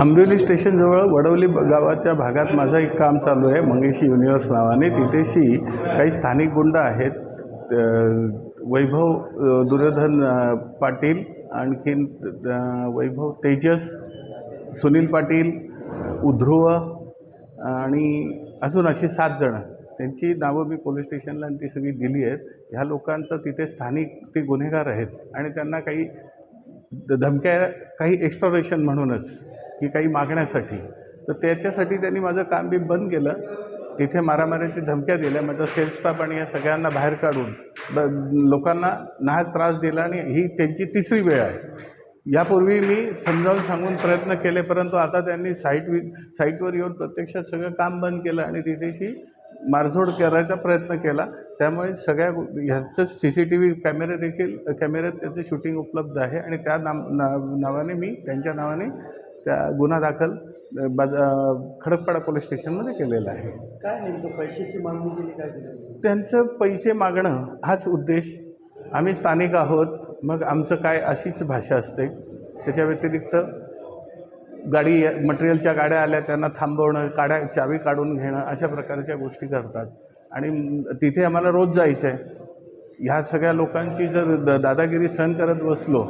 आंबिवली स्टेशनजवळ वडवली गावाच्या भागात माझं एक काम चालू आहे. मंगेशी युनिवर्स नावाने तिथेशी काही स्थानिक गुंड आहेत. वैभव दुर्योधन पाटील आणखीन वैभव तेजस सुनील पाटील उध्रुव आणि अजून अशी सात जणं त्यांची नावं मी पोलीस स्टेशनला आणि ती सगळी दिली आहेत. ह्या लोकांचं तिथे स्थानिक ते गुन्हेगार आहेत आणि त्यांना काही धमक्या काही एक्स्टॉरेशन म्हणूनच की काही मागण्यासाठी. तर त्याच्यासाठी त्यांनी माझं काम बी बंद केलं. तिथे मारामाऱ्याची धमक्या दिल्या. माझा सेल्स स्टाफ आणि या सगळ्यांना बाहेर काढून ब लोकांना नाहक त्रास दिला आणि ही त्यांची तिसरी वेळ आहे. यापूर्वी मी समजावून सांगून प्रयत्न केले परंतु आता त्यांनी साईट वि साईटवर येऊन प्रत्यक्षात सगळं काम बंद केलं आणि तिथेशी मारझोड करायचा प्रयत्न केला. त्यामुळे सगळ्या ह्याचं सी सी टी व्ही कॅमेरे देखील कॅमेऱ्यात त्याचं शूटिंग उपलब्ध आहे आणि त्या नाम ना नावाने मी त्यांच्या नावाने त्या गुन्हा दाखल अ, खडकपाडा पोलीस स्टेशनमध्ये केलेला आहे. काय नेमकं पैशाची मागणी केली काय त्यांचं पैसे मागणं हाच उद्देश. आम्ही स्थानिक आहोत मग आमचं काय अशीच भाषा असते. त्याच्या व्यतिरिक्त गाडी मटेरियलच्या गाड्या आल्या त्यांना थांबवणं काड्या चावी काढून घेणं अशा प्रकारच्या गोष्टी करतात. आणि तिथे आम्हाला रोज जायचं आहे ह्या सगळ्या लोकांची जर द दादागिरी सहन करत बसलो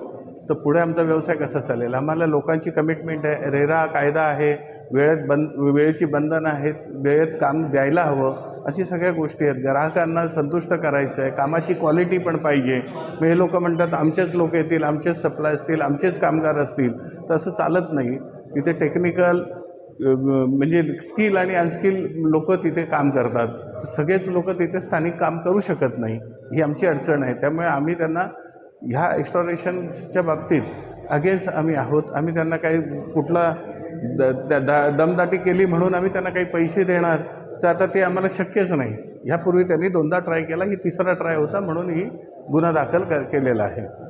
तर पुढे आमचा व्यवसाय कसा चालेल? आम्हाला लोकांची कमिटमेंट आहे. रेरा कायदा आहे. वेळेत बंद वेळेची बंधनं आहेत. वेळेत काम द्यायला हवं. अशी सगळ्या गोष्टी आहेत. ग्राहकांना संतुष्ट करायचं आहे. कामाची क्वालिटी पण पाहिजे. मग हे लोकं म्हणतात आमचेच लोक येतील आमचेच सप्लाय असतील आमचेच कामगार असतील. तर असं चालत नाही. तिथे टेक्निकल म्हणजे स्किल आणि अनस्किल लोक तिथे काम करतात. सगळेच लोक तिथे स्थानिक काम करू शकत नाही. ही आमची अडचण आहे. त्यामुळे आम्ही त्यांना ह्या एक्स्टॉरेशनच्या बाबतीत अगेन्स्ट आम्ही आहोत. आम्ही त्यांना काही कुठला द द- दमदाटी केली म्हणून आम्ही त्यांना काही पैसे देणार तर आता ते आम्हाला शक्यच नाही. ह्यापूर्वी त्यांनी दोनदा ट्राय केला की तिसरा ट्राय होता म्हणून ही गुन्हा दाखल कर केलेला आहे.